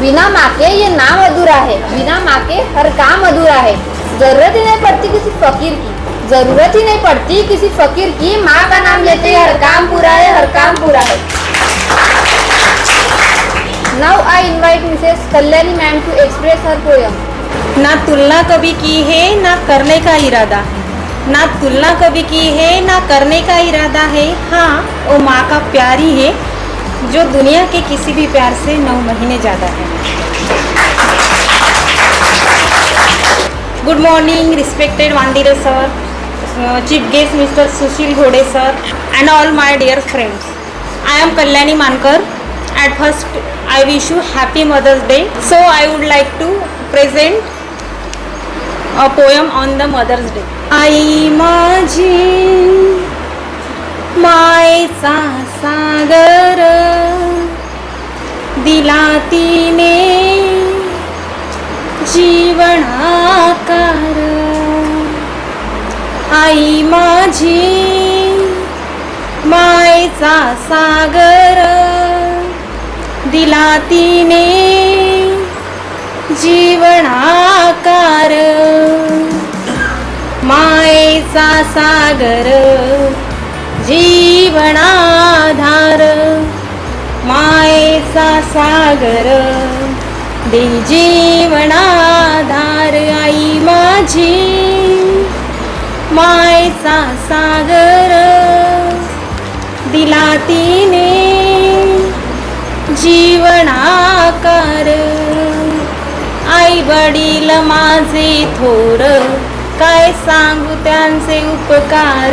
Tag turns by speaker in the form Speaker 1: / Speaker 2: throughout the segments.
Speaker 1: बिना माँ के ये नाम अधूरा है बिना माँ के हर काम अधूरा है ज़रूरत ही नहीं पड़ती किसी फकीर की. ज़रूरत ही नहीं पड़ती किसी फकीर की. माँ का नाम लेते ही हर काम पूरा है हर काम पूरा है now I invite Mrs Kalyani ma'am to express her poem
Speaker 2: ना तुलना कभी की है, ना करने का इरादा. है ना तुलना कभी की है, ना करने का इरादा है. हाँ वो माँ का प्यारी है. जो दुनिया के किसी भी प्यार से नौ महीने ज़्यादा है। Good morning respected वांदीरे sir chief guest mister Sushil Ghode sir and all my dear friends I am Kalyani Mankar at first I wish you happy mother's day so I would like to present a poem on the mother's day आई माझी मायचा सागर दिला तिने जीवनाकार आई माझी मायचा सागर दिला तिने जीवनाकार मायेचा सागर. जीवनाधार। मायेचा सागर दे जीवनाधार आई माझी। मायेचा सागर दिला तिने जीवनाकार। आई वडील माझे थोर काय सांगू त्यांचे उपकार?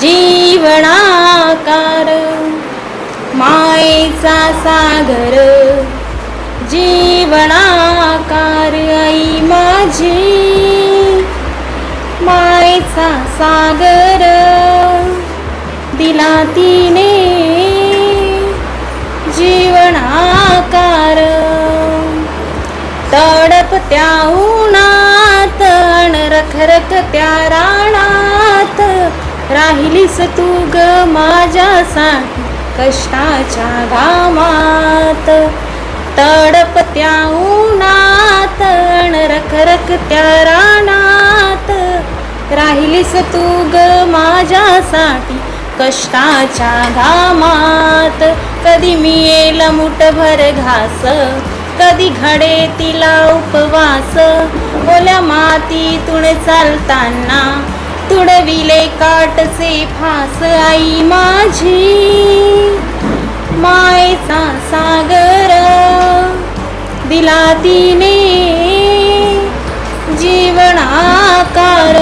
Speaker 2: जीवनाकार मायेचा सागर जीवनाकार आई माझी. मायेचा सागर दिला तिने जीवनाकार. तडप त्या उन्हात रखरख त्या राणात राहिलीस तू ग माझ्यासाठी कष्टाच्या घामात. तडप त्या उन्हात अन रखरख त्या राणात राहिलीस तू ग माझ्यासाठी कष्टाच्या घामात. कधी मी येल मुठभर घास कधी घडे तिला उपवास. ओल्या मातीतून चालताना तुडविले काटचे फास आई माझी. मायेचा सागर दिला तिने जीवनाकार.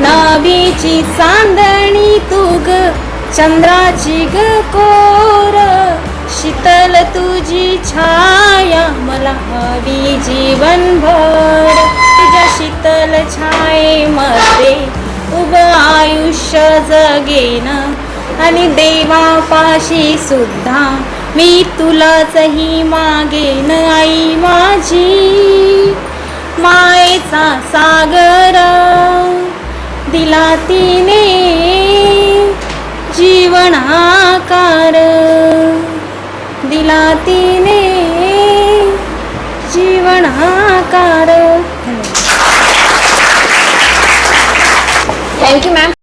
Speaker 2: नाभीची चांदणी तुग चंद्राची ग कोर शीतल तुझी छाया मला हवी जीवनभर तुझ्या शीतल छायेमध्ये उभं आयुष्य जगेन. आणि देवापाशी सुद्धा मी तुलाचही मागेन. आई माझी मायेचा सागर दिला तिने जीवनाकार. दिला तिने